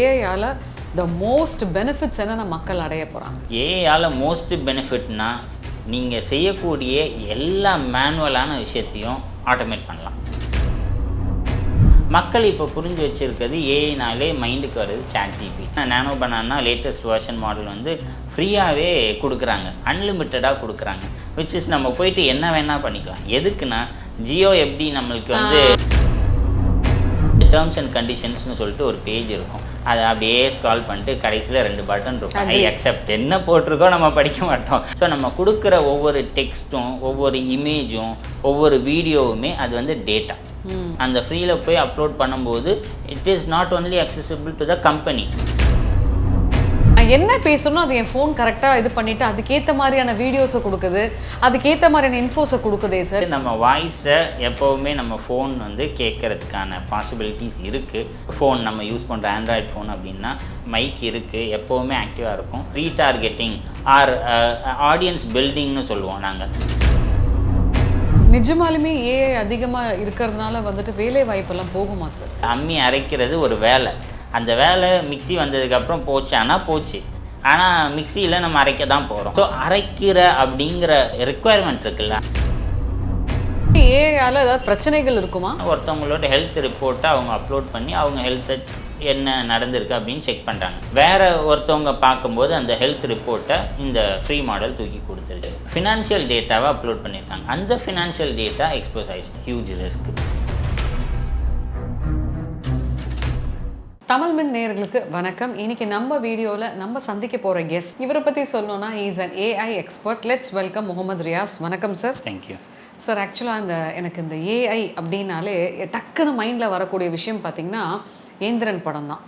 ஏஐயால் the most benefits என்னென்ன மக்கள் அடைய போகிறாங்க ஏஐயால் மோஸ்ட் பெனிஃபிட்னா நீங்கள் செய்யக்கூடிய எல்லா மேனுவலான விஷயத்தையும் ஆட்டோமேட் பண்ணலாம். மக்கள் இப்போ புரிஞ்சு வச்சுருக்கிறது ஏஐனாலே மைண்டுக்கு வருது ChatGPT nano banana latest version model வந்து ஃப்ரீயாகவே கொடுக்குறாங்க அன்லிமிட்டடாக கொடுக்குறாங்க. விச் இஸ் நம்ம போயிட்டு என்ன வேணால் பண்ணிக்கலாம். எதுக்குன்னா ஜியோ எப்படி நம்மளுக்கு வந்து டேர்ம்ஸ் அண்ட் கண்டிஷன்ஸ்னு சொல்லிட்டு ஒரு பேஜ் இருக்கும். அதை அப்படியே ஸ்க்ரால் பண்ணிட்டு கடைசியில் ரெண்டு பட்டன் இருக்கும். ஐ அக்செப்ட் என்ன போட்டிருக்கோ நம்ம படிக்க மாட்டோம். ஸோ நம்ம கொடுக்குற ஒவ்வொரு டெக்ஸ்ட்டும் ஒவ்வொரு இமேஜும் ஒவ்வொரு வீடியோவுமே அது வந்து டேட்டா அந்த ஃப்ரீயில் போய் அப்லோட் பண்ணும்போது it is not only accessible to the company நான் என்ன பேசணும் அது என் ஃபோன் கரெக்டாக இது பண்ணிவிட்டு அதுக்கேற்ற மாதிரியான வீடியோஸை கொடுக்குது. அதுக்கேற்ற மாதிரியான இன்ஃபோஸை கொடுக்குதே சார் நம்ம வாய்ஸை எப்போவுமே நம்ம ஃபோன் வந்து கேட்கறதுக்கான பாசிபிலிட்டிஸ் இருக்குது ஃபோன் நம்ம யூஸ் பண்ணுற ஆண்ட்ராய்ட் ஃபோன் அப்படின்னா மைக் இருக்குது எப்போவுமே ஆக்டிவாக இருக்கும். ரீடார்கெட்டிங் ஆர் ஆடியன்ஸ் பில்டிங்னு சொல்லுவோம் நாங்கள் நிஜமாலுமே ஏஐ அதிகமாக இருக்கிறதுனால வந்துட்டு வேலை வாய்ப்பெல்லாம் போகுமா சார் அம்மி அரைக்கிறது ஒரு வேலை. அந்த வேலை மிக்ஸி வந்ததுக்கப்புறம் போச்சானா போச்சு. ஆனால் மிக்சியில் நம்ம அரைக்க தான் போகிறோம் ஸோ அரைக்கிற அப்படிங்கிற ரெக்குவயர்மெண்ட் இருக்குல்ல? ஏஐயால் ஏதாவது பிரச்சனைகள் இருக்குமா? ஒருத்தவங்களோட ஹெல்த் ரிப்போர்ட்டை அவங்க அப்லோட் பண்ணி அவங்க ஹெல்த்தை என்ன நடந்திருக்கு அப்படின்னு செக் பண்ணுறாங்க வேற ஒருத்தவங்க பார்க்கும்போது அந்த ஹெல்த் ரிப்போர்ட்டை இந்த ஃப்ரீ மாடல் தூக்கி கொடுத்துருச்சு. ஃபினான்ஷியல் டேட்டாவை அப்லோட் பண்ணியிருக்காங்க அந்த ஃபினான்ஷியல் டேட்டா எக்ஸ்போஸ் ஆயிடுச்சு. ஹியூஜ் ரிஸ்க் தமிழ் மின் நேயர்களுக்கு வணக்கம். இன்னைக்கு நம்ம வீடியோவில் நம்ம சந்திக்க போகிற கெஸ்ட் இவரை பற்றி சொல்லணும்னா is an AI expert let's welcome Mohammed Riyaz. வணக்கம் சார் தேங்க்யூ சார் ஆக்சுவலாக இந்த எனக்கு இந்த ஏஐ அப்படின்னாலே டக்குன்னு மைண்டில் வரக்கூடிய விஷயம் பார்த்தீங்கன்னா ஏந்திரன் படம் தான்.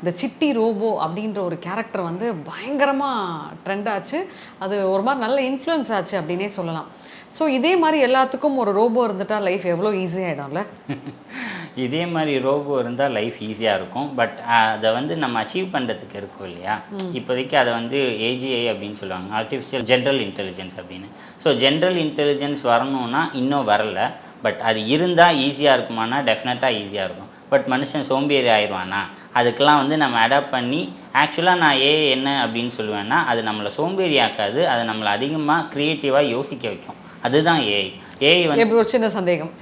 இந்த சிட்டி ரோபோ அப்படின்ற ஒரு கேரக்டர் வந்து பயங்கரமாக ட்ரெண்ட் ஆச்சு. அது ஒரு மாதிரி நல்ல இன்ஃப்ளூயன்ஸ் ஆச்சு அப்படின்னே சொல்லலாம். ஸோ இதே மாதிரி எல்லாத்துக்கும் ஒரு ரோபோ இருந்துட்டா லைஃப் எவ்வளோ ஈஸியாகிடும்ல இதே மாதிரி ரோபோ இருந்தால் லைஃப் ஈஸியாக இருக்கும். பட் அதை வந்து நம்ம அச்சீவ் பண்ணுறதுக்கு இருக்கும் இல்லையா? இப்போதைக்கு அதை வந்து ஏஜிஐ அப்படின்னு சொல்லுவாங்க. ஆர்டிஃபிஷியல் ஜென்ரல் இன்டெலிஜென்ஸ் அப்படின்னு. ஸோ ஜென்ரல் இன்டெலிஜென்ஸ் வரணும்னா இன்னும் வரல. பட் அது இருந்தால் ஈஸியாக இருக்குமானா டெஃபினட்டாக ஈஸியாக இருக்கும். பட் மனுஷன் சோம்பேறி ஆயிடுவானா? அதுக்கெல்லாம் வந்து நம்ம அடாப்ட் பண்ணி ஆக்சுவலாக நான் ஏ என்ன அப்படின்னு சொல்லுவேன்னா அது நம்மளை சோம்பேறி ஆக்காது. அது நம்மளை அதிகமாக க்ரியேட்டிவாக யோசிக்க வைக்கும். அதுதான் ஏஐ ஏஐ வந்து எப்படி ஒரு சின்ன சந்தேகம்.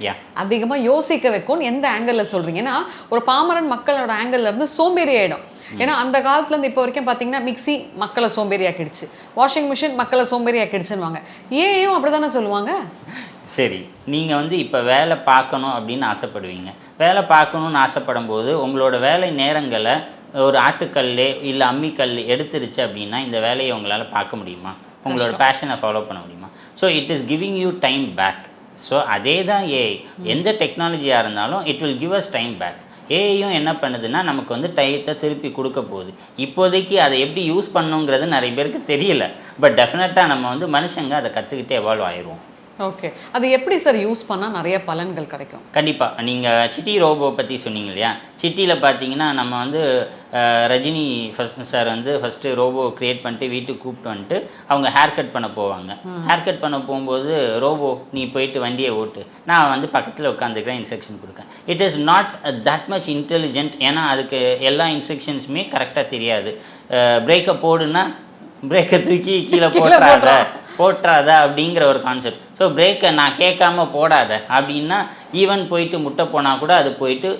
அதிகமாக யோசிக்க வைக்கும் எந்த ஆங்கிளில் சொல்கிறீங்க ஏன்னா ஒரு பாமரன் மக்களோட ஆங்கிள் இருந்து சோம்பேறி ஆகிடும் ஏன்னா அந்த காலத்துலேருந்து இப்போ வரைக்கும் பார்த்தீங்கன்னா மிக்ஸி மக்களை சோம்பேறி ஆக்கிடுச்சு வாஷிங் மிஷின் மக்களை சோம்பேறி ஆக்கிடுச்சுன்னுவாங்க ஏயும் அப்படி தானே சொல்லுவாங்க? சரி நீங்கள் வந்து இப்போ வேலை பார்க்கணும் அப்படின்னு ஆசைப்படுவீங்க. வேலை பார்க்கணுன்னு ஆசைப்படும் போது உங்களோட வேலை நேரங்களை ஒரு ஆட்டுக்கல் இல்லை அம்மிக்கல் எடுத்துருச்சு அப்படின்னா இந்த வேலையை உங்களால் பார்க்க முடியுமா? உங்களோட பேஷனை ஃபாலோ பண்ண முடியுமா? So it is giving you time back so அதே தான் ஏஐ எந்த டெக்னாலஜியாக இருந்தாலும் it will give us time back ஏஐயும் என்ன பண்ணுதுன்னா நமக்கு வந்து டயத்தை திருப்பி கொடுக்க போகுது. இப்போதைக்கு அதை எப்படி யூஸ் பண்ணுங்கிறது நிறைய பேருக்கு தெரியல. பட் டெஃபினட்டாக நம்ம வந்து மனுஷங்க அதை கற்றுக்கிட்டு எவால்வ் ஆயிடுவோம். ஓகே அது எப்படி சார் யூஸ் பண்ணால் நிறைய பலன்கள் கிடைக்கும்? கண்டிப்பாக நீங்கள் சிட்டி ரோபோ பற்றி சொன்னீங்க இல்லையா? சிட்டியில் பார்த்தீங்கன்னா நம்ம வந்து ரஜினி ஃபர்ஸ்ட் சார் வந்து ஃபஸ்ட்டு ரோபோ க்ரியேட் பண்ணிட்டு வீட்டுக்கு கூப்பிட்டு வந்துட்டு அவங்க ஹேர் கட் பண்ண போவாங்க. ஹேர் கட் பண்ண போகும்போது ரோபோ நீ போயிட்டு வண்டியை ஓட்டு. நான் வந்து பக்கத்தில் உட்காந்துக்கிறேன் instruction கொடுக்கேன் it is not that much intelligent ஏன்னா அதுக்கு எல்லா இன்ஸ்ட்ரக்ஷன்ஸுமே கரெக்டாக தெரியாது. பிரேக்கை போடுன்னா பிரேக்கை தூக்கி கீழே போட்டுறாத. போட்டுறாத அப்படிங்கிற ஒரு கான்செப்ட் ஸோ பிரேக்கை நான் கேட்காம போடாத அப்படின்னா ஈவன் போயிட்டு முட்டை போனால் கூட அது போயிட்டு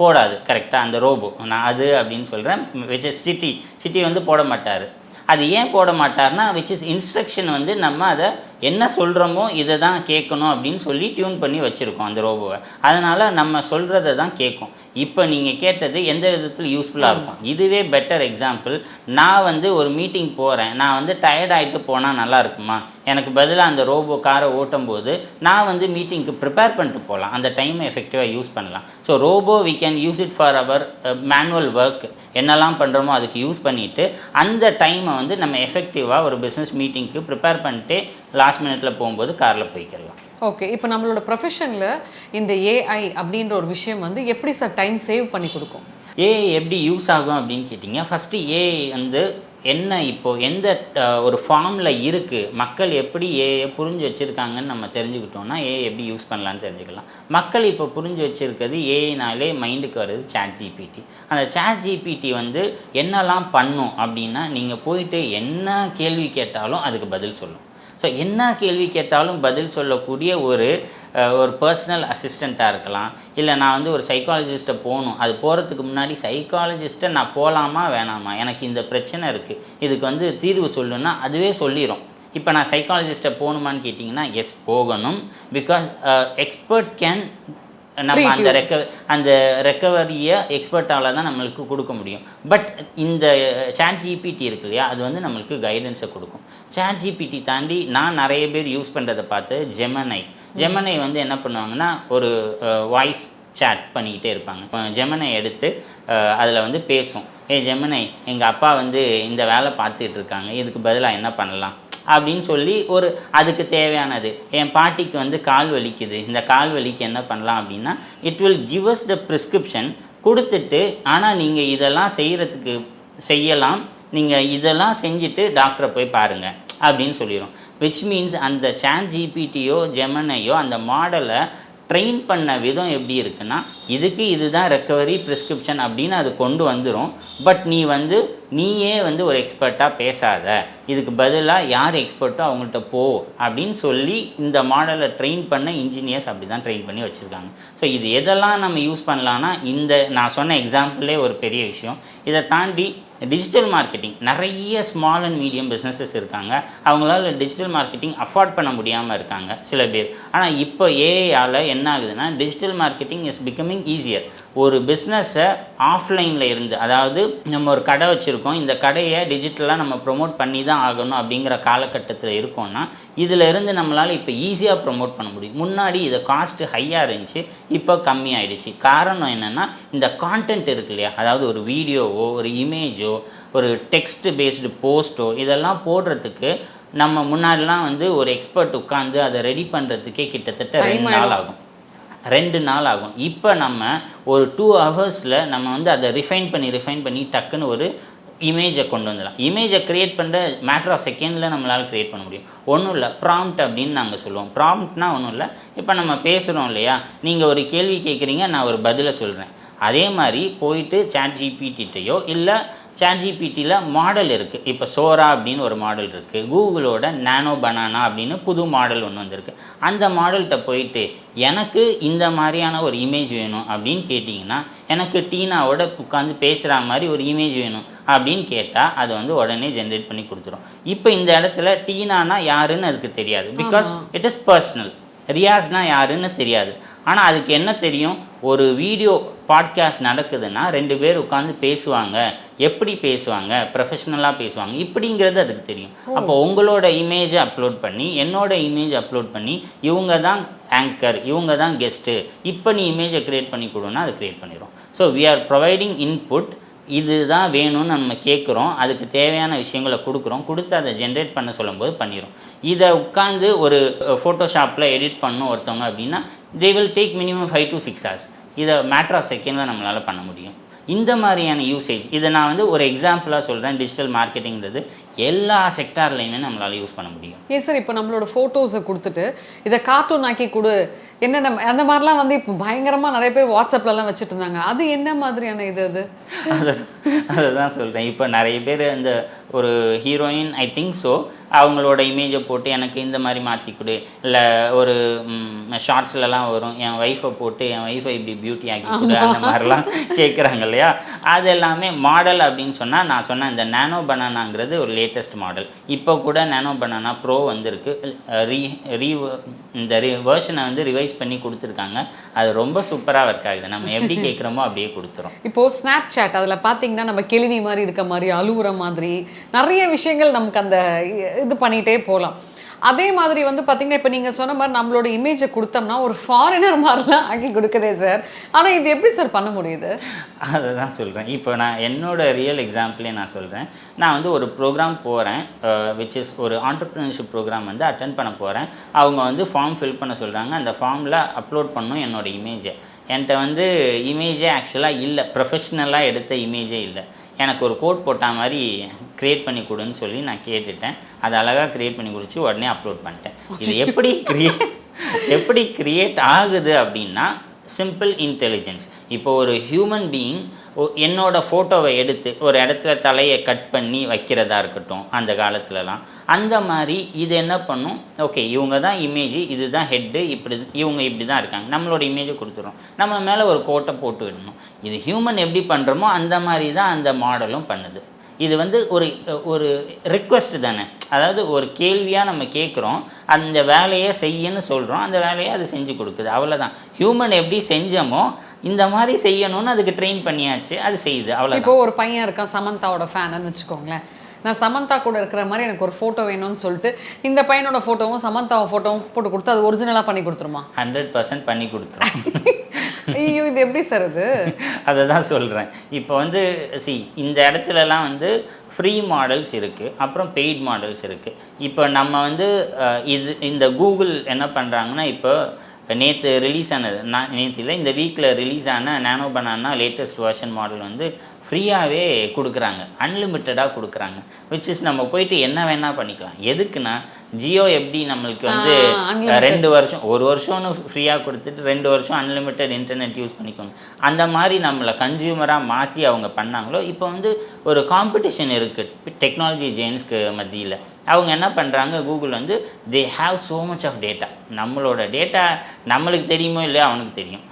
போடாது. கரெக்டாக அந்த ரோபோ நான் அது அப்படின்னு சொல்கிறேன் விச் இஸ் சிட்டி சிட்டி வந்து போட மாட்டார். அது ஏன் போட மாட்டார்னா விச் இஸ் இன்ஸ்ட்ரக்ஷன் வந்து நம்ம அதை என்ன சொல்கிறோமோ இதை தான் கேட்கணும் அப்படின்னு சொல்லி டியூன் பண்ணி வச்சுருக்கோம் அந்த ரோபோவை அதனால் நம்ம சொல்கிறத தான் கேட்கும். இப்போ நீங்கள் கேட்டது எந்த விதத்தில் யூஸ்ஃபுல்லாக இருக்கும்? இதுவே பெட்டர் எக்ஸாம்பிள் நான் வந்து ஒரு மீட்டிங் போகிறேன் நான் வந்து டயர்ட் ஆகிட்டு போனால் நல்லா இருக்குமா? எனக்கு பதிலாக அந்த ரோபோ காரை ஓட்டும் போது நான் வந்து மீட்டிங்க்கு ப்ரிப்பேர் பண்ணிட்டு போகலாம். அந்த டைமை எஃபெக்டிவாக யூஸ் பண்ணலாம். So robot we can use it for our manual work என்னெல்லாம் பண்ணுறோமோ அதுக்கு யூஸ் பண்ணிவிட்டு அந்த டைமை வந்து நம்ம எஃபெக்டிவாக ஒரு பிஸ்னஸ் மீட்டிங்க்கு ப்ரிப்பேர் பண்ணிட்டு லாஸ்ட் மினிட்ல போகும்போது காரில் போய்க்கிடலாம். ஓகே இப்போ நம்மளோட ப்ரொஃபஷனில் இந்த ஏஐ அப்படின்ற ஒரு விஷயம் வந்து எப்படி சார் டைம் சேவ் பண்ணி கொடுக்கும்? ஏஐ எப்படி யூஸ் ஆகும் அப்படின்னு கேட்டிங்க ஃபஸ்ட்டு ஏஐ வந்து என்ன இப்போ எந்த ஒரு ஃபார்மில் இருக்குது மக்கள் எப்படி ஏஐ புரிஞ்சு வச்சுருக்காங்கன்னு நம்ம தெரிஞ்சுக்கிட்டோம்னா ஏஐ எப்படி யூஸ் பண்ணலான்னு தெரிஞ்சுக்கலாம். மக்கள் இப்போ புரிஞ்சு வச்சுருக்கிறது ஏஐனாலே மைண்டுக்கு வருது சேட் ஜிபிடி அந்த சேட் ஜிபிடி வந்து என்னெல்லாம் பண்ணும் அப்படின்னா நீங்கள் போயிட்டு என்ன கேள்வி கேட்டாலும் அதுக்கு பதில் சொல்லும். ஸோ என்ன கேள்வி கேட்டாலும் பதில் சொல்லக்கூடிய ஒரு ஒரு பர்சனல் அசிஸ்டண்ட்டாக இருக்கலாம். இல்லை நான் வந்து ஒரு சைக்காலஜிஸ்ட்டை போகணும். அது போகிறதுக்கு முன்னாடி சைக்காலஜிஸ்ட்டை நான் போகலாமா வேணாமா? எனக்கு இந்த பிரச்சனை இருக்குது இதுக்கு வந்து தீர்வு சொல்லுன்னா அதுவே சொல்லிடும் இப்போ நான் சைக்காலஜிஸ்ட்டை போகணுமான்னு கேட்டிங்கன்னா எஸ் போகணும். பிகாஸ் எக்ஸ்பர்ட் கேன் நம்ம அந்த. ரெக்க அந்த ரெக்கவரியை எக்ஸ்பர்ட்டால் தான் நம்மளுக்கு கொடுக்க முடியும். பட் இந்த சேட் ஜிபிடி இருக்கு இல்லையா அது வந்து நம்மளுக்கு கைடன்ஸை கொடுக்கும். சேட் ஜிபிடி தாண்டி நான் நிறைய பேர் யூஸ் பண்ணுறதை பார்த்து ஜெமனை ஜெமனை வந்து என்ன பண்ணுவாங்கன்னா ஒரு வாய்ஸ் சேட் பண்ணிக்கிட்டே இருப்பாங்க. ஜெமனை எடுத்து அதில் வந்து பேசும். ஏ ஜெமனை எங்கள் அப்பா வந்து இந்த வேலை பார்த்துக்கிட்டு இருக்காங்க. இதுக்கு பதிலாக என்ன பண்ணலாம்? அப்படின்னு சொல்லி ஒரு அதுக்கு தேவையானது. என் பாட்டிக்கு வந்து கால் வலிக்குது. இந்த கால் வலிக்கு என்ன பண்ணலாம் அப்படின்னா it will give us the prescription கொடுத்துட்டு ஆனால் நீங்கள் இதெல்லாம் செய்கிறதுக்கு செய்யலாம். நீங்கள் இதெல்லாம் செஞ்சுட்டு டாக்டரை போய் பாருங்கள் அப்படின்னு சொல்லிடும் விச் மீன்ஸ் அந்த சேன் ஜிபிடியோ ஜெமனையோ அந்த மாடலை ட்ரெயின் பண்ண விதம் எப்படி இருக்குன்னா இதுக்கு இதுதான் ரெக்கவரி ப்ரிஸ்கிரிப்ஷன் அப்படின்னு அது கொண்டு வந்துடும் பட் நீ வந்து நீயே வந்து ஒரு எக்ஸ்பர்ட்டாக பேசாத. இதுக்கு பதிலாக யார் எக்ஸ்பர்ட்டோ அவங்கள்ட்ட போ அப்படின்னு சொல்லி இந்த மாடலை ட்ரெயின் பண்ண இன்ஜினியர்ஸ் அப்படி தான் ட்ரெயின் பண்ணி வச்சுருக்காங்க. ஸோ இது எதெல்லாம் நம்ம யூஸ் பண்ணலான்னா இந்த நான் சொன்ன எக்ஸாம்பிளே ஒரு பெரிய விஷயம். இதை தாண்டி டிஜிட்டல் மார்க்கெட்டிங் நிறைய ஸ்மால் அண்ட் மீடியம் பிஸ்னஸஸ் இருக்காங்க. அவங்களால டிஜிட்டல் மார்க்கெட்டிங் அஃபோர்ட் பண்ண முடியாமல் இருக்காங்க சில பேர். ஆனால் இப்போ ஏஐயால் என்ன ஆகுதுன்னா digital marketing is becoming easier ஒரு பிஸ்னஸை ஆஃப்லைனில் இருந்து அதாவது நம்ம ஒரு கடை வச்சுருக்கோம் இந்த கடையை டிஜிட்டலாக நம்ம ப்ரொமோட் பண்ணி தான் ஆகணும் அப்படிங்கிற காலகட்டத்தில் இருக்கோம்னா இதில் இருந்து நம்மளால் இப்போ ஈஸியாக ப்ரொமோட் பண்ண முடியும். முன்னாடி இதை காஸ்ட்டு ஹையாக இருந்துச்சு இப்போ கம்மியாயிடுச்சு. காரணம் என்னென்னா இந்த கான்டென்ட் இருக்கு இல்லையா? அதாவது ஒரு வீடியோவோ ஒரு இமேஜோ ஒரு டெக்ஸ்ட் பேஸ்டு போஸ்ட்டோ இதெல்லாம் போடுறதுக்கு நம்ம முன்னாடிலாம் வந்து ஒரு எக்ஸ்பர்ட் உட்காந்து அதை ரெடி பண்ணுறதுக்கே கிட்டத்தட்ட ரெண்டு நாள். ஆகும் ரெண்டு நாள் ஆகும் இப்போ நம்ம ஒரு டூ ஹவர்ஸில் நம்ம வந்து அதை ரிஃபைன் பண்ணி ரிஃபைன் பண்ணி டக்குன்னு ஒரு இமேஜை கொண்டு வந்துடலாம். இமேஜை க்ரியேட் பண்ணுற மேட்டர் ஆஃப் செகண்டில் நம்மளால் க்ரியேட் பண்ண முடியும். ஒன்றும் இல்லை ப்ராம்ப்ட் அப்படின்னு நாங்கள் சொல்லுவோம். ப்ராம்ப்ட்னா ஒன்றும் இல்லை. இப்போ நம்ம பேசுகிறோம் இல்லையா? நீங்கள் ஒரு கேள்வி கேட்குறீங்க நான் ஒரு பதிலை சொல்கிறேன் அதே மாதிரி போயிட்டு சேட் ஜிபிடிட்டையோ இல்லை சேட் ஜிபிடியில் மாடல் இருக்குது இப்போ சோரா அப்படின்னு ஒரு மாடல் இருக்குது கூகுளோட நானோ பனானா அப்படின்னு புது மாடல் ஒன்று வந்திருக்கு. அந்த மாடல்கிட்ட போயிட்டு எனக்கு இந்த மாதிரியான ஒரு இமேஜ் வேணும் அப்படின்னு கேட்டிங்கன்னா எனக்கு டீனாவோட உட்காந்து பேசுகிற மாதிரி ஒரு இமேஜ் வேணும் அப்படின்னு கேட்டால் அது வந்து உடனே ஜென்ரேட் பண்ணி கொடுத்துரும். இப்போ இந்த இடத்துல டீனானா யாருன்னு அதுக்கு தெரியாது. பிகாஸ் இட் இஸ் பர்சனல் ரியாஸ்னா யாருன்னு தெரியாது. ஆனால் அதுக்கு என்ன தெரியும்? ஒரு வீடியோ பாட்காஸ்ட் நடக்குதுன்னா ரெண்டு பேர் உட்காந்து பேசுவாங்க. எப்படி பேசுவாங்க? ப்ரொஃபஷ்னலாக பேசுவாங்க. இப்படிங்கிறது அதுக்கு தெரியும். அப்போ உங்களோட இமேஜை அப்லோட் பண்ணி என்னோட இமேஜ் அப்லோட் பண்ணி இவங்க தான் ஆங்கர் இவங்க தான் கெஸ்ட்டு இப்போ நீ இமேஜை க்ரியேட் பண்ணி கொடுன்னா அது க்ரியேட் பண்ணிடும் so we are providing input இதுதான் வேணும்னு நம்ம கேட்குறோம். அதுக்கு தேவையான விஷயங்களை கொடுக்குறோம். கொடுத்து அதை ஜென்ரேட் பண்ண சொல்லும்போது பண்ணிடும் இதை உட்காந்து ஒரு ஃபோட்டோஷாப்பில் எடிட் பண்ணும் ஒருத்தவங்க அப்படின்னா they will take minimum five to six hours இதை மேட்ரு ஆஃப் செகண்டில் நம்மளால் பண்ண முடியும். இந்த மாதிரியான யூசேஜ் இதை நான் வந்து ஒரு எக்ஸாம்பிளாக சொல்கிறேன் டிஜிட்டல் மார்க்கெட்டிங்கிறது எல்லா செக்டார்லையுமே நம்மளால் யூஸ் பண்ண முடியும். ஏன் சார் இப்போ நம்மளோட ஃபோட்டோஸை கொடுத்துட்டு இதை கார்ட்டூன் ஆக்கி கொடு என்னென்ன அந்த மாதிரிலாம் வந்து இப்போ பயங்கரமாக நிறைய பேர் வாட்ஸ்அப்லலாம் வச்சுட்டு இருந்தாங்க அது என்ன மாதிரியான இது அது? அதை அதை தான் சொல்கிறேன் இப்போ நிறைய பேர் இந்த ஒரு ஹீரோயின் ஐ திங்க் ஸோ அவங்களோட இமேஜை போட்டு எனக்கு இந்த மாதிரி மாற்றி கொடு. இல்லை ஒரு ஷார்ட்ஸ்லலாம் வரும். என் ஒய்ஃபை போட்டு என் ஒய்ஃபை இப்படி பியூட்டி ஆக்கி கொடு அந்த மாதிரிலாம் கேட்குறாங்க இல்லையா? அது எல்லாமே மாடல் அப்படின்னு சொன்னால் நான் சொன்ன இந்த நானோ பனானாங்கிறது ஒரு லேட்டஸ்ட் மாடல் இப்போ கூட நானோ பனானா ப்ரோ வந்திருக்கு. ரீ ரீ இந்த வேர்ஷனை வந்து ரிவைஸ் பண்ணி கொடுத்துருக்காங்க. அது ரொம்ப சூப்பராக ஒர்க் ஆகுது. நம்ம எப்படி கேட்குறோமோ அப்படியே கொடுத்துரும். இப்போ ஸ்னாப் சாட் அதில் பார்த்தீங்கன்னா நம்ம கேள்வி மாதிரி இருக்க மாதிரி அழுகுற மாதிரி நிறைய விஷயங்கள் நமக்கு அந்த இது பண்ணிகிட்டே போகலாம் அதே மாதிரி வந்து பார்த்தீங்கன்னா இப்போ நீங்கள் சொன்ன மாதிரி நம்மளோட இமேஜை கொடுத்தோம்னா ஒரு ஃபாரினர் மாதிரிலாம் ஆக்கி கொடுக்குதே சார் ஆனால் இது எப்படி சார் பண்ண முடியுது? அதை தான் சொல்கிறேன் இப்போ நான் என்னோட ரியல் எக்ஸாம்பிளே நான் சொல்கிறேன் நான் வந்து ஒரு ப்ரோக்ராம் போகிறேன் விச் இஸ் ஒரு ஆண்டர்ப்ரினர்ஷிப் ப்ரோக்ராம் வந்து அட்டன் பண்ண போகிறேன் அவங்க வந்து ஃபார்ம் ஃபில் பண்ண சொல்கிறாங்க அந்த ஃபார்மில் அப்லோட் பண்ணும் என்னோட இமேஜை என்கிட்ட வந்து இமேஜே ஆக்சுவலாக இல்லை. ப்ரொஃபஷ்னலாக எடுத்த இமேஜே இல்லை. எனக்கு ஒரு கோட் போட்ட மாதிரி க்ரியேட் பண்ணி கொடுன்னு சொல்லி நான் கேட்டுட்டேன். அது அழகாக க்ரியேட் பண்ணி கொடுத்து உடனே அப்லோட் பண்ணிட்டேன். இது எப்படி க்ரியேட் எப்படி க்ரியேட் ஆகுது அப்படின்னா சிம்பிள் இன்டெலிஜென்ஸ் இப்போ ஒரு ஹியூமன் பீயிங் என்னோடய ஃபோட்டோவை எடுத்து ஒரு இடத்துல தலையை கட் பண்ணி வைக்கிறதா இருக்கட்டும் அந்த காலத்துலலாம். அந்த மாதிரி இது என்ன பண்ணும்? ஓகே இவங்க தான் இமேஜ் இதுதான் ஹெட்டு இப்படி இவங்க இப்படி தான் இருக்காங்க. நம்மளோட இமேஜை கொடுத்துரும் நம்ம மேலே ஒரு கோட்டை போட்டு விடணும். இது ஹியூமன் எப்படி பண்ணுறோமோ அந்த மாதிரி தான் அந்த மாடலும் பண்ணுது. இது வந்து ஒரு ஒரு ரிக்வெஸ்ட் தானே. அதாவது ஒரு கேள்வியாக நம்ம கேட்குறோம் அந்த வேலையை செய்யன்னு சொல்கிறோம் அந்த வேலையை அது செஞ்சு கொடுக்குது. அவ்வளோதான் ஹியூமன் எப்படி செஞ்சோமோ இந்த மாதிரி செய்யணும்னு அதுக்கு ட்ரெயின் பண்ணியாச்சு அது செய்யுது அவ்வளோதான் இப்போ ஒரு பையன் இருக்கான் சமந்தாவோட ஃபேனுன்னு வச்சுக்கோங்களேன். நான் சமந்தா கூட இருக்கிற மாதிரி எனக்கு ஒரு ஃபோட்டோ வேணும்னு சொல்லிட்டு இந்த பையனோட ஃபோட்டோவும் சமந்தாவை ஃபோட்டோவும் போட்டு கொடுத்து அது ஒரிஜினலாக பண்ணி கொடுத்துருமா? ஹண்ட்ரட் பர்சன்ட் பண்ணி கொடுத்துரும். ஐயோ இது எப்படி சார் அது அதை தான் சொல்கிறேன் இப்போ வந்து சி இந்த இடத்துலலாம் வந்து ஃப்ரீ மாடல்ஸ் இருக்குது அப்புறம் பெய்ட் மாடல்ஸ் இருக்குது இப்போ நம்ம வந்து இது இந்த கூகுள் என்ன பண்ணுறாங்கன்னா இப்போ நேற்று ரிலீஸ் ஆனது. நான் நேற்று இல்லை இந்த வீக்கில் ரிலீஸ் ஆன nano banana latest version model வந்து ஃப்ரீயாகவே கொடுக்குறாங்க. அன்லிமிட்டடாக கொடுக்குறாங்க. விச் இஸ் நம்ம போயிட்டு என்ன வேணால் பண்ணிக்கலாம். எதுக்குன்னா ஜியோ எப்படி நம்மளுக்கு வந்து. ரெண்டு வருஷம் ஒரு வருஷம்னு ஃப்ரீயாக கொடுத்துட்டு ரெண்டு வருஷம் அன்லிமிட்டெட் இன்டர்நெட் யூஸ் பண்ணிக்கோங்க அந்த மாதிரி நம்மளை கன்சியூமராக மாற்றி அவங்க பண்ணாங்களோ இப்போ வந்து ஒரு காம்படிஷன் இருக்குது டெக்னாலஜி ஜெயின்ஸ்க்கு மத்தியில். அவங்க என்ன பண்ணுறாங்க கூகுள் வந்து they have so much of data நம்மளோட டேட்டா நம்மளுக்கு தெரியுமோ இல்லையோ அவனுக்கு தெரியும்.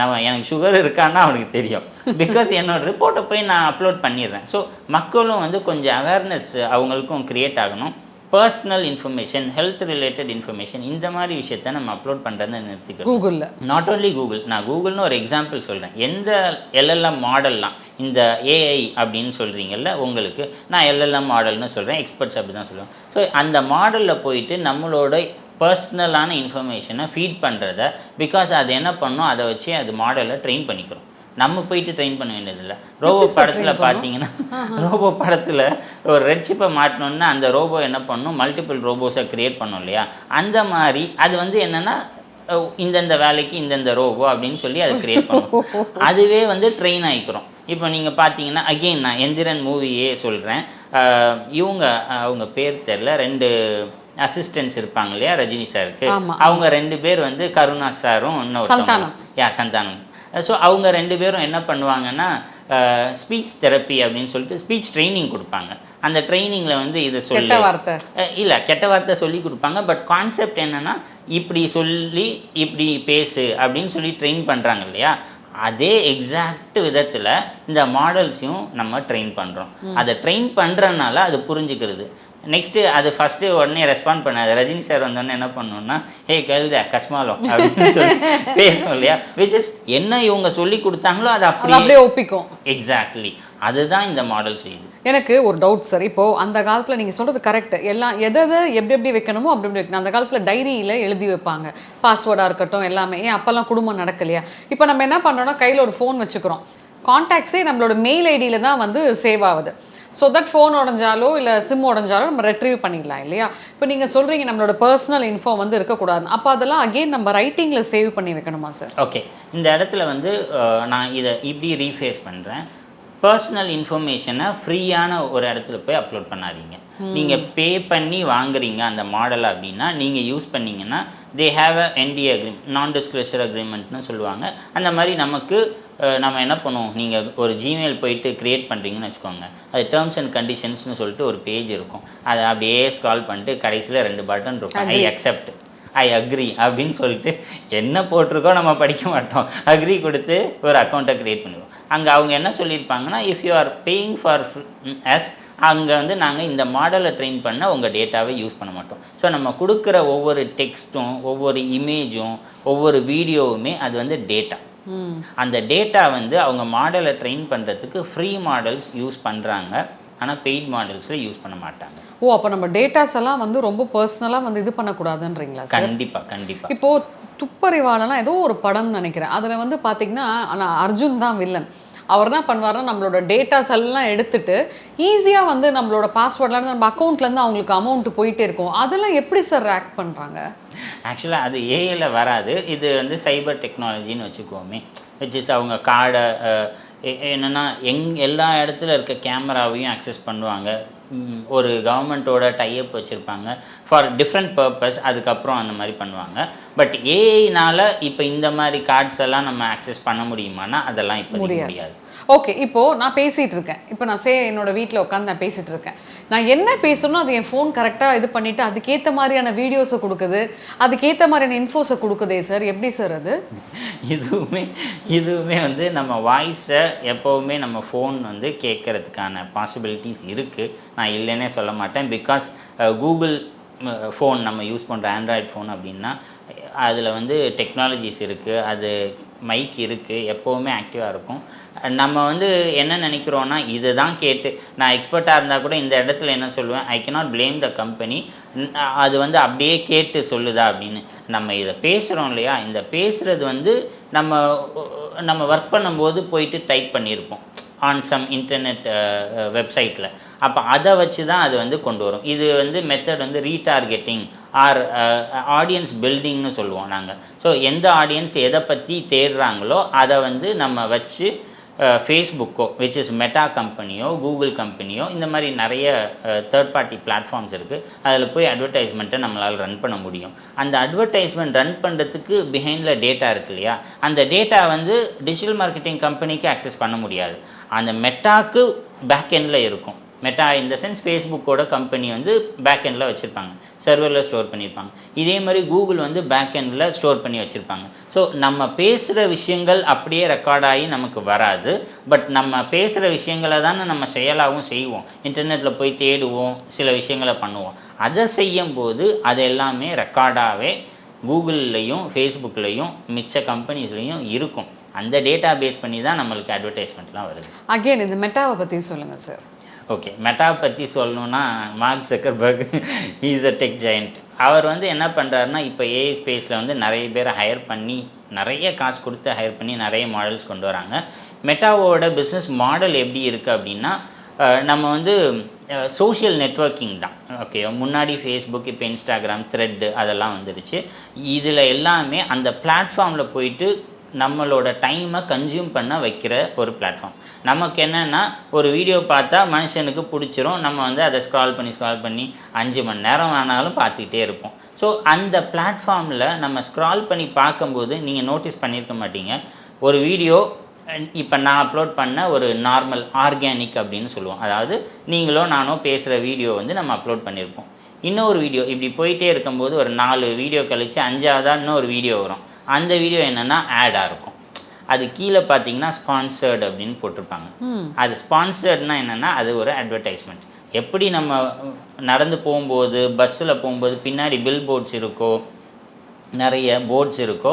நம்ம எனக்கு சுகர் இருக்கான்னா அவனுக்கு தெரியும். பிகாஸ் என்னோட ரிப்போர்ட்டை போய் நான் அப்லோட் பண்ணிடுறேன். ஸோ மக்களும் வந்து கொஞ்சம் அவேர்னஸ் அவங்களுக்கும் க்ரியேட் ஆகணும். Personal information health related information இந்த மாதிரி விஷயத்த நம்ம அப்லோட் பண்ணுறதை நிறுத்திக்கிறோம் கூகுளில் நாட் only கூகுள் நான் கூகுள்னு ஒரு எக்ஸாம்பிள் சொல்கிறேன் எந்த எல்எல்எம் மாடல்லாம் இந்த ஏஐ அப்படின்னு சொல்கிறீங்கல்ல உங்களுக்கு நான் எல்எல்எம் மாடல்னு சொல்கிறேன் எக்ஸ்பர்ட்ஸ் அப்படி தான் சொல்லுவேன் ஸோ அந்த மாடலில் போயிட்டு நம்மளோட பர்சனலான இன்ஃபர்மேஷனை ஃபீட் பண்ணுறத பிகாஸ் அது என்ன பண்ணும் அதை வச்சு அது மாடலை ட்ரெயின் பண்ணிக்கிறோம். நம்ம போயிட்டு ட்ரெயின் பண்ண வேண்டியதில்லை. ரோபோ படத்தில்? பார்த்தீங்கன்னா ரோபோ படத்தில் ஒரு ரெட் சிப்பை மாட்டினோன்னா அந்த ரோபோ என்ன பண்ணும்? மல்டிபிள் ரோபோஸை க்ரியேட் பண்ணும் இல்லையா? அந்த மாதிரி அது வந்து என்னென்னா இந்தந்த வேலைக்கு இந்தந்த ரோபோ அப்படின்னு சொல்லி அதை க்ரியேட் பண்ணும். அதுவே வந்து ட்ரெயின் ஆகிக்கிறோம் இப்போ நீங்கள் பார்த்தீங்கன்னா அகெயின் நான் எந்திரன் மூவியே சொல்கிறேன் இவங்க அவங்க பேர் தெரில ரெண்டு அசிஸ்டன்ட்ஸ் இருப்பாங்க இல்லையா ரஜினி சாருக்கு. அவங்க ரெண்டு பேர் வந்து கருணா சாரும் சந்தானம். யா சந்தானம். ஸோ அவங்க ரெண்டு பேரும் என்ன பண்ணுவாங்கன்னா ஸ்பீச் தெரப்பி அப்படின்னு சொல்லிட்டு ஸ்பீச் ட்ரைனிங் கொடுப்பாங்க. அந்த ட்ரைனிங்கில் வந்து இதை சொல்லி வார்த்தை. இல்லை கெட்ட வார்த்தை சொல்லி கொடுப்பாங்க. பட் கான்செப்ட் என்னென்னா இப்படி சொல்லி இப்படி பேசு அப்படின்னு சொல்லி ட்ரெயின் பண்ணுறாங்க இல்லையா? அதே எக்ஸாக்ட் விதத்தில் இந்த மாடல்ஸையும் நம்ம ட்ரெயின் பண்ணுறோம் அதை ட்ரெயின் பண்ணுறனால அது புரிஞ்சுக்கிறது. நெக்ஸ்ட்டு அது ஃபஸ்ட்டு உடனே ரெஸ்பாண்ட் பண்ணாது. ரஜினி சார் வந்தோடனே என்ன பண்ணோம்னா ஏ கழுத கஸ்மாலம் அப்படின்னு சொல்லி பேசும் இல்லையா? விச் இஸ் என்ன இவங்க சொல்லி கொடுத்தாங்களோ அது அப்படியே ஒப்பிக்கும். எக்ஸாக்ட்லி அதுதான் இந்த மாடல் செய்யுது எனக்கு ஒரு டவுட் சார் இப்போ அந்த காலத்தில் நீங்கள் சொல்கிறது கரெக்ட் எல்லாம் எதை எதை எப்படி எப்படி வைக்கணுமோ அப்படி எப்படி வைக்கணும். அந்த காலத்தில் டைரியில் எழுதி வைப்பாங்க. பாஸ்வேர்டாக இருக்கட்டும் எல்லாமே. ஏன் அப்போல்லாம் குடும்பம் நடக்கலையா? இப்போ நம்ம என்ன பண்ணுறோம்னா கையில் ஒரு ஃபோன் வச்சுக்கிறோம். கான்டாக்ட்ஸே நம்மளோட மெயில் ஐடியில் தான் வந்து சேவ் ஆகுது. ஸோ தட் ஃபோன் உடஞ்சாலோ இல்லை சிம் உடஞ்சாலோ நம்ம ரெட்ரீவ் பண்ணிடலாம் இல்லையா? இப்போ நீங்கள் சொல்கிறீங்க நம்மளோட பர்சனல் இன்ஃபோ வந்து இருக்கக்கூடாது அப்போ அதெல்லாம் அகெயின் நம்ம ரைட்டிங்கில் சேவ் பண்ணி வைக்கணுமா சார் ஓகே இந்த இடத்துல வந்து நான் இதை இப்படி ரீஃபேஸ் பண்ணுறேன் பர்சனல் இன்ஃபர்மேஷனை ஃப்ரீயான ஒரு இடத்துல போய் அப்லோட் பண்ணாதீங்க. நீங்கள் பே பண்ணி வாங்குறீங்க அந்த மாடல் அப்படின்னா நீங்கள் யூஸ் பண்ணீங்கன்னா they have a ND agreement non disclosure அக்ரிமெண்ட்னு சொல்லுவாங்க. அந்த மாதிரி நமக்கு நம்ம என்ன பண்ணுவோம்? நீங்கள் ஒரு ஜிமெயில் போயிட்டு க்ரியேட் பண்ணுறீங்கன்னு வச்சுக்கோங்க. அது டேர்ம்ஸ் அண்ட் கண்டிஷன்ஸ்னு சொல்லிட்டு ஒரு பேஜ் இருக்கும். அதை அப்படியே ஸ்க்ரால் பண்ணிட்டு கடைசியில் ரெண்டு பட்டன் இருக்கும். ஐ அக்செப்ட் ஐ அக்ரி அப்படின்னு சொல்லிட்டு என்ன போட்டிருக்கோ நம்ம படிக்க மாட்டோம். அக்ரி கொடுத்து ஒரு அக்கௌண்ட்டை க்ரியேட் பண்ணுவோம் அங்கே அவங்க என்ன சொல்லியிருப்பாங்கன்னா if you are paying for us அங்கே வந்து நாங்கள் இந்த மாடலை ட்ரெயின் பண்ண உங்கள் டேட்டாவை யூஸ் பண்ண மாட்டோம். ஸோ நம்ம கொடுக்குற ஒவ்வொரு டெக்ஸ்ட்டும் ஒவ்வொரு இமேஜும் ஒவ்வொரு வீடியோவுமே அது வந்து டேட்டா அந்த டேட்டா வந்து அவங்க மாடலை ட்ரெயின் பண்ணுறதுக்கு ஃப்ரீ மாடல்ஸ் யூஸ் பண்ணுறாங்க ஆனால் பெய்ட் மாடல்ஸில் யூஸ் பண்ண மாட்டாங்க. ஓ அப்போ நம்ம டேட்டாஸ் எல்லாம் வந்து ரொம்ப பர்சனலாக வந்து இது பண்ணக்கூடாதுன்றீங்களா கண்டிப்பாக கண்டிப்பாக இப்போ துப்பறிவாளனா ஏதோ ஒரு படம்னு நினைக்கிறேன். அதில் வந்து பார்த்தீங்கன்னா ஆனால் அர்ஜுன் தான் வில்லன் அவர் என்ன பண்ணுவாருன்னா நம்மளோட டேட்டாஸ் எல்லாம் எடுத்துட்டு ஈஸியாக வந்து நம்மளோட பாஸ்வேர்ட்லாம் நம்ம அக்கௌண்ட்லேருந்து அவங்களுக்கு அமௌண்ட் போயிட்டே இருக்கும். அதெல்லாம் எப்படி சார் ஆக்ட் பண்ணுறாங்க ஆக்சுவலாக அது ஏஐயில் வராது. இது வந்து சைபர் டெக்னாலஜின்னு வச்சுக்கோமே. விச் இஸ் அவங்க கார்டை என்னென்னா எங் எல்லா இடத்துல இருக்க கேமராவையும் ஆக்சஸ் பண்ணுவாங்க. ஒரு கவர்மெண்ட்டோட டைப் வச்சுருப்பாங்க. ஃபார் டிஃப்ரெண்ட் பர்பஸ் அதுக்கப்புறம் அந்த மாதிரி பண்ணுவாங்க. பட் ஏஐனால இப்போ இந்த மாதிரி கார்ட்ஸ் எல்லாம் நம்ம அக்சஸ் பண்ண முடியுமானா அதெல்லாம் இப்போ முடியாது. ஓகே இப்போது நான் பேசிகிட்டு இருக்கேன். இப்போ நான் சே என்னோட வீட்டில் உட்காந்து நான் பேசிகிட்டு இருக்கேன். நான் என்ன பேசணும் அது என் ஃபோன் கரெக்டாக இது பண்ணிவிட்டு அதுக்கேற்ற மாதிரியான வீடியோஸை கொடுக்குது. அதுக்கேற்ற மாதிரியான இன்ஃபோஸை கொடுக்குதே சார் எப்படி சார் அது? இதுவுமே இதுவுமே வந்து நம்ம வாய்ஸை எப்போவுமே நம்ம ஃபோன் வந்து கேட்குறதுக்கான பாசிபிலிட்டிஸ் இருக்குது நான் இல்லைன்னே சொல்ல மாட்டேன். பிகாஸ் கூகுள் ஃபோன் நம்ம யூஸ் பண்ணுற ஆண்ட்ராய்ட் ஃபோன் அப்படின்னா அதில் வந்து டெக்னாலஜிஸ் இருக்குது அது மைக் இருக்குது எப்போவுமே ஆக்டிவாக இருக்கும். நம்ம வந்து என்ன நினைக்கிறோன்னா இதை தான் கேட்டு. நான் எக்ஸ்பர்ட்டாக இருந்தால் கூட இந்த இடத்துல என்ன சொல்லுவேன்? I cannot blame the company அது வந்து அப்படியே கேட்டு சொல்லுதா அப்படின்னு. நம்ம இதை பேசுகிறோம் இல்லையா? இந்த பேசுகிறது வந்து நம்ம நம்ம ஒர்க் பண்ணும்போது போயிட்டு டைப் பண்ணியிருப்போம். ஆன் சம் இன்டர்நெட் வெப்சைட்டில் அப்போ அதை வச்சு தான் அது வந்து கொண்டு வரும். இது வந்து மெத்தட் வந்து ரீடார்கெட்டிங் ஆர் ஆடியன்ஸ் பில்டிங்னு சொல்லுவோம் நாங்கள் ஸோ எந்த ஆடியன்ஸ் எதை பற்றி தேடுறாங்களோ அதை வந்து நம்ம வச்சு ஃபேஸ்புக்கோ விச் இஸ் மெட்டா கம்பெனியோ கூகுள் கம்பெனியோ இந்த மாதிரி நிறைய தேர்ட் பார்ட்டி பிளாட்ஃபார்ம்ஸ் இருக்குது அதில் போய் அட்வர்டைஸ்மெண்ட்டை நம்மளால் ரன் பண்ண முடியும். அந்த அட்வர்டைஸ்மெண்ட் ரன் பண்ணுறதுக்கு பிஹைண்டில் டேட்டா இருக்கு இல்லையா? அந்த டேட்டா வந்து டிஜிட்டல் மார்க்கெட்டிங் கம்பெனிக்கு ஆக்சஸ் பண்ண முடியாது. அந்த மெட்டாக்கு பேக் எண்டில் இருக்கும். மெட்டா இந்த சென்ஸ் ஃபேஸ்புக்கோட கம்பெனி வந்து பேக் எண்டில் வச்சுருப்பாங்க. சர்வரில் ஸ்டோர் பண்ணியிருப்பாங்க இதே மாதிரி கூகுள் வந்து பேக் எண்டில் ஸ்டோர் பண்ணி வச்சுருப்பாங்க. ஸோ நம்ம பேசுகிற விஷயங்கள் அப்படியே ரெக்கார்ட் ஆகி நமக்கு வராது. பட் நம்ம பேசுகிற விஷயங்களை தானே நம்ம செயலாகவும் செய்வோம். இன்டர்நெட்டில் போய் தேடுவோம் சில விஷயங்களை பண்ணுவோம். அதை செய்யும்போது அது எல்லாமே ரெக்கார்டாகவே கூகுள்லேயும் ஃபேஸ்புக்லேயும் மிச்ச கம்பெனிஸ்லேயும் இருக்கும். அந்த டேட்டா பேஸ் பண்ணி தான் நம்மளுக்கு அட்வர்டைஸ்மெண்ட்லாம் வருது. அகேன் இந்த மெட்டாவை பற்றி சொல்லுங்கள் சார் ஓகே மெட்டா பற்றி சொல்லணுன்னா Mark Zuckerberg is a tech giant அவர் வந்து என்ன பண்ணுறாருன்னா இப்போ ஏஐ ஸ்பேஸில் வந்து நிறைய பேரை ஹையர் பண்ணி நிறைய காசு கொடுத்து ஹையர் பண்ணி நிறைய மாடல்ஸ் கொண்டு வராங்க. மெட்டாவோட பிஸ்னஸ் மாடல் எப்படி இருக்குது அப்படின்னா நம்ம வந்து சோஷியல் நெட்வொர்க்கிங் தான். ஓகே முன்னாடி ஃபேஸ்புக் இப்போ இன்ஸ்டாகிராம் த்ரெட்டு அதெல்லாம் வந்துடுச்சு இதில் எல்லாமே அந்த பிளாட்ஃபார்மில் போயிட்டு நம்மளோட டைமை கன்சியூம் பண்ண வைக்கிற ஒரு பிளாட்ஃபார்ம் நமக்கு என்னென்னா ஒரு வீடியோ பார்த்தா மனுஷனுக்கு பிடிச்சிரும். நம்ம வந்து அதை ஸ்க்ரால் பண்ணி ஸ்க்ரால் பண்ணி அஞ்சு மணி நேரம் ஆனாலும் பார்த்துக்கிட்டே இருப்போம். ஸோ அந்த பிளாட்ஃபார்மில் நம்ம ஸ்க்ரால் பண்ணி பார்க்கும்போது நீங்கள் நோட்டீஸ் பண்ணியிருக்க மாட்டீங்க. ஒரு வீடியோ இப்போ நான் அப்லோட் பண்ண ஒரு நார்மல் ஆர்கானிக் அப்படின்னு சொல்லுவோம். அதாவது நீங்களோ நானோ பேசுகிற வீடியோ வந்து நம்ம அப்லோட் பண்ணியிருப்போம் இன்னொரு வீடியோ இப்படி போயிட்டே இருக்கும்போது ஒரு நாலு வீடியோ கழித்து அஞ்சாவதாக இன்னொரு வீடியோ வரும். அந்த வீடியோ என்னென்னா ஆடாக இருக்கும். அது கீழே பார்த்தீங்கன்னா ஸ்பான்சர்டு அப்படின்னு போட்டிருப்பாங்க. அது ஸ்பான்சர்ட்னா என்னென்னா அது ஒரு அட்வர்டைஸ்மெண்ட் எப்படி நம்ம நடந்து போகும்போது பஸ்ஸில் போகும்போது பின்னாடி பில் போர்ட்ஸ் இருக்கோ நிறைய போர்ட்ஸ் இருக்கோ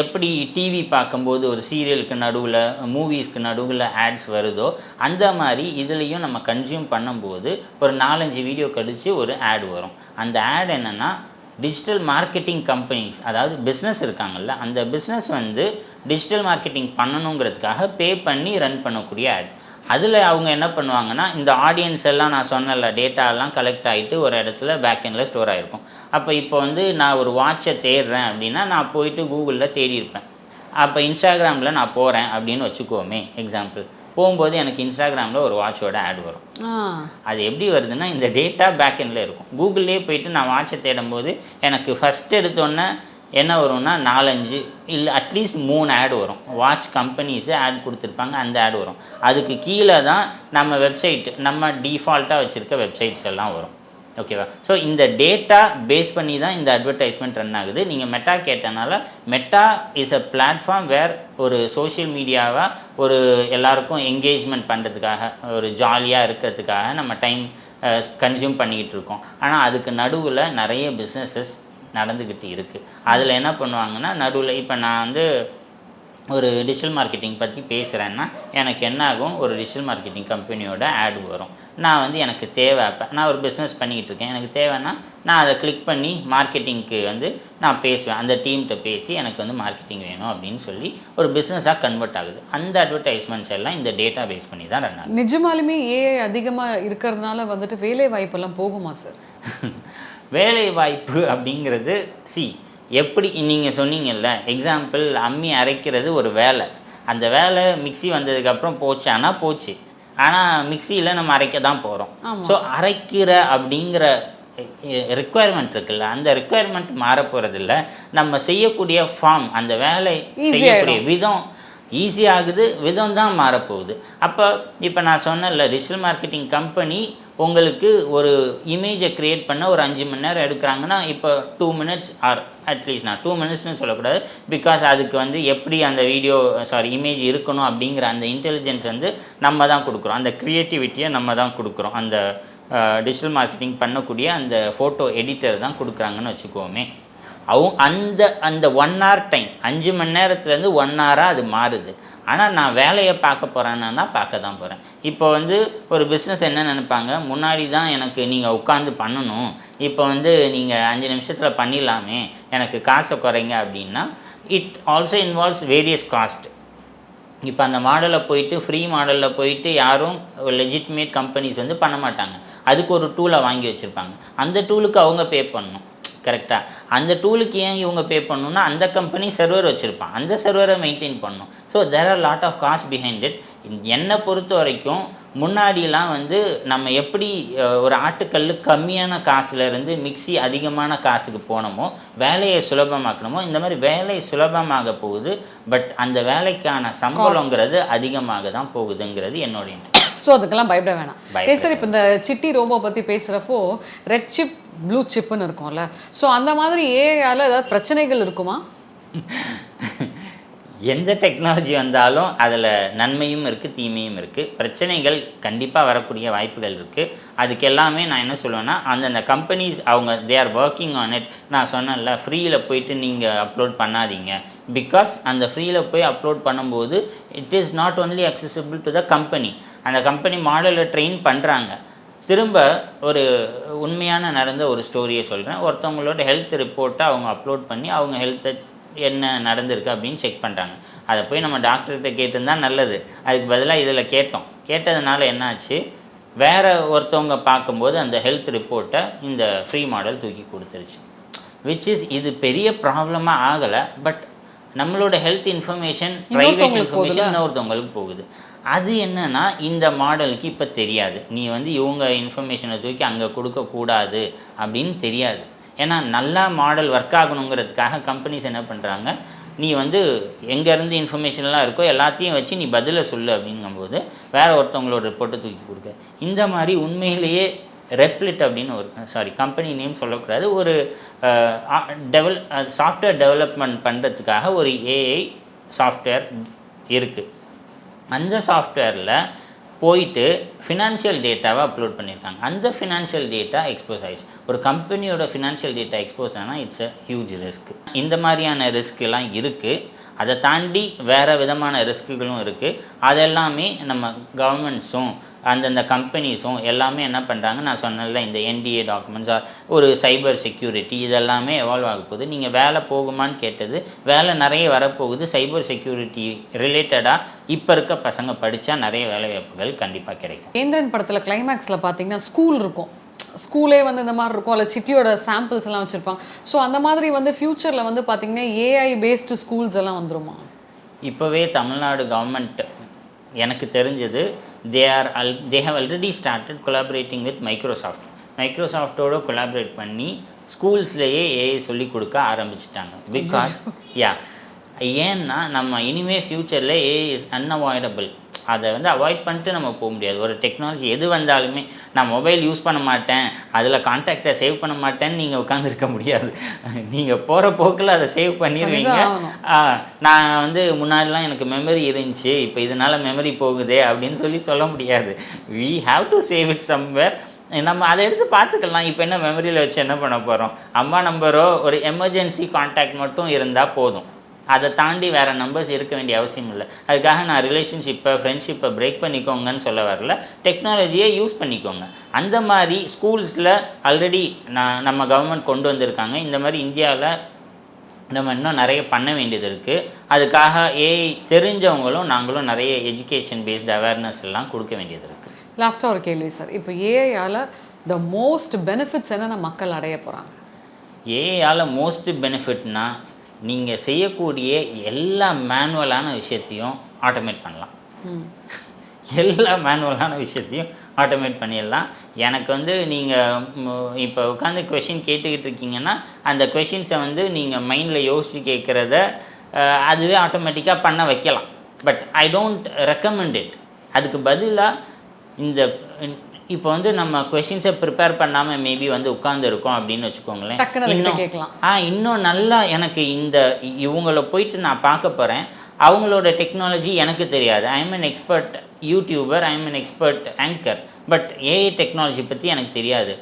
எப்படி டிவி பார்க்கும்போது ஒரு சீரியலுக்கு நடுவில் மூவிஸ்க்கு நடுவில் ஆட்ஸ் வருதோ அந்த மாதிரி இதுலேயும் நம்ம கன்சியூம் பண்ணும்போது ஒரு நாலஞ்சு வீடியோ கழித்து ஒரு ஆட் வரும். அந்த ஆட் என்னென்னா டிஜிட்டல் மார்க்கெட்டிங் கம்பெனிஸ் அதாவது பிஸ்னஸ் இருக்காங்கல்ல அந்த பிஸ்னஸ் வந்து டிஜிட்டல் மார்க்கெட்டிங் பண்ணணுங்கிறதுக்காக பே பண்ணி ரன் பண்ணக்கூடிய ஆட் அதில் அவங்க என்ன பண்ணுவாங்கன்னா இந்த ஆடியன்ஸ் எல்லாம் நான் சொன்னல டேட்டாலாம் கலெக்ட் ஆகிட்டு ஒரு இடத்துல பேக்கெண்டில் ஸ்டோர் ஆகிருக்கும் அப்போ இப்போ வந்து நான் ஒரு வாட்சை தேடுறேன் அப்படின்னா நான் போயிட்டு கூகுளில் தேடி இருப்பேன் அப்போ இன்ஸ்டாகிராமில் நான் போகிறேன் அப்படின்னு வச்சுக்கோமே எக்ஸாம்பிள் போகும்போது எனக்கு இன்ஸ்டாகிராமில் ஒரு வாட்சோட ஆட் வரும். அது எப்படி வருதுன்னா இந்த டேட்டா பேக் எண்டில் இருக்கும். கூகுள்லேயே போயிட்டு நான் வாட்சை தேடும்போது எனக்கு ஃபஸ்ட் எடுத்தோன்னே என்ன வரும்னா நாலஞ்சு இல்லை அட்லீஸ்ட் மூணு ஆட் வரும். வாட்ச் கம்பெனிஸு ஆட் கொடுத்துருப்பாங்க அந்த ஆட் வரும். அதுக்கு கீழே தான் நம்ம வெப்சைட் நம்ம டிஃபால்ட்டாக வச்சுருக்க வெப்சைட்ஸ் எல்லாம் வரும். ஓகேவா ஸோ இந்த டேட்டா பேஸ் பண்ணி தான் இந்த அட்வர்டைஸ்மெண்ட் ரன் ஆகுது. நீங்கள் Meta கேட்டனால Meta is a platform where ஒரு சோஷியல் மீடியாவாக ஒரு எல்லாருக்கும் என்கேஜ்மெண்ட் பண்ணுறதுக்காக ஒரு ஜாலியாக இருக்கிறதுக்காக நம்ம டைம் கன்சியூம் பண்ணிக்கிட்டு இருக்கோம். ஆனால் அதுக்கு நடுவில் நிறைய பிஸ்னஸஸ் நடந்துக்கிட்டு இருக்குது அதில் என்ன பண்ணுவாங்கன்னா நடுவில் இப்போ நான் வந்து ஒரு டிஜிட்டல் மார்க்கெட்டிங் பற்றி பேசுகிறேன்னா எனக்கு என்ன ஆகும் ஒரு டிஜிட்டல் மார்க்கெட்டிங் கம்பெனியோட ஆட் வரும். நான் வந்து எனக்கு தேவை அப்போ நான் ஒரு பிஸ்னஸ் பண்ணிக்கிட்டு இருக்கேன். எனக்கு தேவைன்னா நான் அதை கிளிக் பண்ணி மார்க்கெட்டிங்க்கு வந்து நான் பேசுவேன். அந்த டீம்கிட்ட பேசி எனக்கு வந்து மார்க்கெட்டிங் வேணும் அப்படின்னு சொல்லி ஒரு பிஸ்னஸாக கன்வெர்ட் ஆகுது. அந்த அட்வர்டைஸ்மெண்ட்ஸ் எல்லாம் இந்த டேட்டா பேஸ் பண்ணி தான் ரன் ஆகுது. நிஜமாலுமே ஏஐ அதிகமாக இருக்கிறதுனால வந்துட்டு வேலை வாய்ப்பெல்லாம் போகுமா சார் வேலை வாய்ப்பு அப்படிங்கிறது சி எப்படி நீங்கள் சொன்னீங்கல்ல எக்ஸாம்பிள் அம்மி அரைக்கிறது ஒரு வேலை. அந்த வேலை மிக்ஸி வந்ததுக்கப்புறம் போச்சு ஆனால் போச்சு. ஆனால் மிக்சியில் நம்ம அரைக்க தான் போகிறோம் ஸோ அரைக்கிற அப்படிங்கிற ரெக்குவயர்மெண்ட் இருக்குல்ல அந்த ரெக்குவயர்மெண்ட் மாற போகிறதில்ல நம்ம செய்யக்கூடிய ஃபார்ம் அந்த வேலை செய்யக்கூடிய விதம் ஈஸி ஆகுது விதம் தான் மாறப்போகுது. அப்போ இப்போ நான் சொன்னேன்ல டிஜிட்டல் மார்க்கெட்டிங் கம்பெனி உங்களுக்கு ஒரு இமேஜை க்ரியேட் பண்ண ஒரு அஞ்சு மணி நேரம் எடுக்கிறாங்கன்னா இப்போ two minutes or at least நான் டூ மினிட்ஸ்னு சொல்லக்கூடாது. பிகாஸ் அதுக்கு வந்து எப்படி அந்த வீடியோ சாரி இமேஜ் இருக்கணும் அப்படிங்கிற அந்த இன்டெலிஜென்ஸ் வந்து நம்ம தான் கொடுக்குறோம். அந்த க்ரியேட்டிவிட்டியை நம்ம தான் கொடுக்குறோம். அந்த டிஜிட்டல் மார்க்கெட்டிங் பண்ணக்கூடிய அந்த ஃபோட்டோ எடிட்டர் தான் கொடுக்குறாங்கன்னு வச்சுக்கோமே. அவங்க அந்த அந்த ஒன் ஹவர் டைம் அஞ்சு மணி நேரத்துலேருந்து ஒன் ஹவராக அது மாறுது. ஆனால் நான் வேலையை பார்க்க போகிறேன்னா பார்க்க தான் போகிறேன் இப்போ வந்து ஒரு பிஸ்னஸ் என்ன நினைப்பாங்க? முன்னாடி தான் எனக்கு நீங்கள் உட்காந்து பண்ணணும். இப்போ வந்து நீங்கள் அஞ்சு நிமிஷத்தில் பண்ணிடலாமே. எனக்கு காசை குறைங்க அப்படின்னா it also involves various cost இப்போ அந்த மாடலில் போயிட்டு ஃப்ரீ மாடலில் போயிட்டு யாரும் லெஜிட்மேட் கம்பெனிஸ் வந்து பண்ண மாட்டாங்க. அதுக்கு ஒரு டூலை வாங்கி வச்சுருப்பாங்க. அந்த டூலுக்கு அவங்க பே பண்ணணும். கரெக்டாக அந்த டூலுக்கு ஏன் இவங்க பே பண்ணணும்னா அந்த கம்பெனி சர்வர் வச்சுருப்பான். அந்த சர்வரை மெயின்டைன் பண்ணணும் so there are lot of cost behind it என்னை பொறுத்த வரைக்கும் முன்னாடிலாம் வந்து நம்ம எப்படி ஒரு ஆட்டுக்கல் கம்மியான காசுல இருந்து மிக்ஸி அதிகமான காசுக்கு போனோமோ வேலையை சுலபமாக்கணுமோ இந்த மாதிரி வேலை சுலபமாக போகுது. பட் அந்த வேலைக்கான சம்பளங்கிறது அதிகமாக தான் போகுதுங்கிறது என்னோட interest. ஸோ அதுக்கெல்லாம் பயப்பட வேணாம். சார் இப்போ இந்த சிட்டி ரோபோ பற்றி பேசுகிறப்போ ரெட் சிப் ப்ளூ சிப்புன்னு இருக்கும்ல. ஸோ அந்த மாதிரி ஏஐயால் ஏதாவது பிரச்சனைகள் இருக்குமா? எந்த டெக்னாலஜி வந்தாலும் அதில் நன்மையும் இருக்குது தீமையும் இருக்குது பிரச்சனைகள் கண்டிப்பாக வரக்கூடிய வாய்ப்புகள் இருக்குது அதுக்கு எல்லாமே நான் என்ன சொல்லுவேன்னா அந்தந்த கம்பெனிஸ் அவங்க they are working on it நான் சொன்னேன்ல ஃப்ரீயில் போயிட்டு நீங்கள் அப்லோட் பண்ணாதீங்க. பிகாஸ் அந்த ஃப்ரீயில் போய் அப்லோட் பண்ணும்போது it is not only accessible to the company அந்த கம்பெனி மாடலை ட்ரெயின் பண்ணுறாங்க திரும்ப ஒரு உண்மையான நடந்த ஒரு ஸ்டோரியை சொல்கிறேன் ஒருத்தவங்களோட ஹெல்த் ரிப்போர்ட்டை அவங்க அப்லோட் பண்ணி அவங்க ஹெல்த்தை என்ன நடந்திருக்கு அப்படின்னு செக் பண்ணுறாங்க அதை போய் நம்ம டாக்டர்கிட்ட கேட்டிருந்தா நல்லது. அதுக்கு பதிலாக இதில் கேட்டோம். கேட்டதுனால என்னாச்சு? வேற ஒருத்தவங்க பார்க்கும்போது அந்த ஹெல்த் ரிப்போர்ட்டை இந்த ஃப்ரீ மாடல் தூக்கி கொடுத்துருச்சு. விச் இஸ் இது பெரிய ப்ராப்ளமாக ஆகலை பட் நம்மளோட ஹெல்த் இன்ஃபர்மேஷன் ப்ரைவேட்? இன்ஃபர்மேஷன் இன்னொருத்தவங்களுக்கு போகுது. அது என்னன்னா இந்த மாடலுக்கு இப்போ தெரியாது. நீ வந்து இவங்க இன்ஃபர்மேஷனை தூக்கி அங்கே கொடுக்கக்கூடாது அப்படின்னு தெரியாது. ஏன்னா நல்லா மாடல் ஒர்க் ஆகணுங்கிறதுக்காக கம்பெனிஸ் என்ன பண்ணுறாங்க நீ வந்து எங்கேருந்து இன்ஃபர்மேஷன்லாம் இருக்கோ எல்லாத்தையும் வச்சு நீ பதிலை சொல்லு அப்படிங்கும்போது வேறு ஒருத்தவங்களோட ரிப்போர்ட்டை தூக்கி கொடுக்க. இந்த மாதிரி உண்மையிலேயே ரெப்லிட் அப்படின்னு ஒரு சாரி கம்பெனி நேம் சொல்லக்கூடாது. ஒரு டெவல் சாஃப்ட்வேர் டெவலப்மெண்ட் பண்ணுறதுக்காக ஒரு ஏஐ சாஃப்ட்வேர் இருக்குது அந்த சாஃப்ட்வேரில் போயிட்டு ஃபினான்ஷியல் டேட்டாவை அப்லோட் பண்ணியிருக்காங்க அந்த ஃபினான்ஷியல் டேட்டா எக்ஸ்போஸ் ஆயிடுச்சு. ஒரு கம்பெனியோட ஃபினான்ஷியல் டேட்டா எக்ஸ்போஸ் ஆனால் இட்ஸ் அ ஹியூஜ் ரிஸ்க் இந்த மாதிரியான ரிஸ்க் எல்லாம் இருக்குது அதை தாண்டி வேறு விதமான ரிஸ்க்குகளும் இருக்குது அதெல்லாமே நம்ம கவர்மெண்ட்ஸும் அந்தந்த கம்பெனிஸும் எல்லாமே என்ன பண்ணுறாங்க நான் சொன்னல இந்த என்டிஏ டாக்குமெண்ட்ஸ் ஆர் ஒரு சைபர் செக்யூரிட்டி இதெல்லாமே எவால்வ் ஆக போகுது. நீங்கள் வேலை போகுமான்னு கேட்டது வேலை நிறைய வரப்போகுது. சைபர் செக்யூரிட்டி ரிலேட்டடாக இப்போ இருக்க பசங்க படித்தா நிறைய வேலை வாய்ப்புகள் கண்டிப்பாக கிடைக்கும். கேந்திரன் படத்தில் கிளைமேக்ஸில் பார்த்தீங்கன்னா ஸ்கூல் இருக்கும். ஸ்கூலே வந்து இந்த மாதிரி இருக்கும் அல்ல சிட்டியோட சாம்பிள்ஸ் எல்லாம் வச்சுருப்பாங்க. ஸோ அந்த மாதிரி வந்து ஃப்யூச்சரில் வந்து பார்த்தீங்கன்னா ஏஐ பேஸ்டு ஸ்கூல்ஸ் எல்லாம் வந்துருமா? இப்போவே தமிழ்நாடு கவர்மெண்ட் எனக்கு தெரிஞ்சது they are all they have already started collaborating with Microsoft மைக்ரோசாஃப்டோட collaborate பண்ணி ஸ்கூல்ஸ்லேயே ஏஐ சொல்லி கொடுக்க ஆரம்பிச்சிட்டாங்க. பிகாஸ் யா ஏன்னா நம்ம இனிமே ஃப்யூச்சரில் ஏஐ இஸ் அன்அவாய்டபிள் அதை வந்து அவாய்ட் பண்ணிட்டு நம்ம போக முடியாது. ஒரு டெக்னாலஜி எது வந்தாலுமே நான் மொபைல் யூஸ் பண்ண மாட்டேன். அதில் கான்டாக்டை சேவ் பண்ண மாட்டேன்னு நீங்கள் உட்காந்துருக்க முடியாது. நீங்கள் போகிற போக்கில் அதை சேவ் பண்ணிடுவீங்க நான் வந்து முன்னாடிலாம் எனக்கு மெமரி இருந்துச்சு. இப்போ இதனால் மெமரி போகுதே அப்படின்னு சொல்லி சொல்ல முடியாது. We have to save it somewhere நம்ம அதை எடுத்து பார்த்துக்கலாம். இப்போ என்ன மெமரியில் வச்சு என்ன பண்ண போகிறோம் அம்மா நம்பரோ ஒரு எமர்ஜென்சி காண்டாக்ட் மட்டும் இருந்தால் போதும். அதை தாண்டி வேறு நம்பர்ஸ் இருக்க வேண்டிய அவசியம் இல்லை. அதுக்காக நான் ரிலேஷன்ஷிப்பை ஃப்ரெண்ட்ஷிப்பை பிரேக் பண்ணிக்கோங்கன்னு சொல்ல வரல. டெக்னாலஜியை யூஸ் பண்ணிக்கோங்க. அந்த மாதிரி ஸ்கூல்ஸில் ஆல்ரெடி நான் நம்ம கவர்மெண்ட் கொண்டு வந்திருக்காங்க. இந்த மாதிரி இந்தியாவில் நம்ம இன்னும் நிறைய பண்ண வேண்டியது இருக்குது அதுக்காக ஏஐ தெரிஞ்சவங்களும் நாங்களும் நிறைய எஜுகேஷன் பேஸ்டு அவேர்னஸ் எல்லாம் கொடுக்க வேண்டியது இருக்குது லாஸ்ட்டாக ஒரு கேள்வி சார் இப்போ ஏஐயால் த மோஸ்ட் பெனிஃபிட்ஸ் என்னென்ன மக்கள் அடைய போகிறாங்க ஏஐயால் மோஸ்ட் பெனிஃபிட்னா நீங்கள் செய்யக்கூடிய எல்லா மேனுவலான விஷயத்தையும் ஆட்டோமேட் பண்ணலாம். எல்லா மேனுவலான விஷயத்தையும் ஆட்டோமேட் பண்ணிடலாம். எனக்கு வந்து நீங்கள் இப்போ உட்காந்து கொஷின் கேட்டுக்கிட்டு இருக்கீங்கன்னா அந்த கொஷின்ஸை வந்து நீங்கள் மைண்டில் யோசித்து கேட்குறத அதுவே ஆட்டோமேட்டிக்காக பண்ண வைக்கலாம். But I don't recommend it அதுக்கு பதிலாக இந்த இப்போ வந்து நம்ம கொஷின்ஸை ப்ரிப்பேர் பண்ணாமல் மேபி வந்து உட்காந்துருக்கோம் அப்படின்னு வச்சுக்கோங்களேன். இன்னும். ஆ இன்னும் நல்லா எனக்கு இந்த இவங்கள போயிட்டு நான் பார்க்க போகிறேன் அவங்களோட டெக்னாலஜி எனக்கு தெரியாது. I am an expert YouTuber I am an expert anchor but AI technology பற்றி எனக்கு தெரியாது.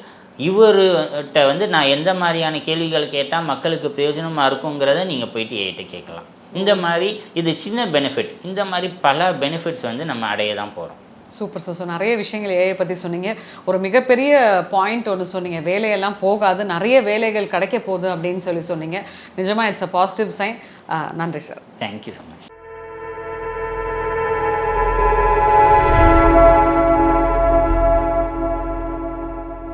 இவர்கிட்ட வந்து நான் எந்த மாதிரியான கேள்விகள் கேட்டால் மக்களுக்கு பிரயோஜனமாக இருக்குங்கிறத நீங்கள் போயிட்டு ஏஐட்ட கேட்கலாம். இந்த மாதிரி இது சின்ன பெனிஃபிட் இந்த மாதிரி பல பெனிஃபிட்ஸ் வந்து நம்ம அடைய தான் போகிறோம் சூப்பர் சார். ஸோ நிறைய விஷயங்கள் ஏஐ பற்றி சொன்னீங்க. ஒரு மிகப்பெரிய பாயிண்ட் ஒன்று சொன்னீங்க. வேலையெல்லாம் போகாது. நிறைய வேலைகள் கிடைக்க போகுது அப்படின்னு சொல்லி சொன்னீங்க. நிஜமாக இட்ஸ் அ பாசிட்டிவ் சைன் நன்றி sir. Thank you so much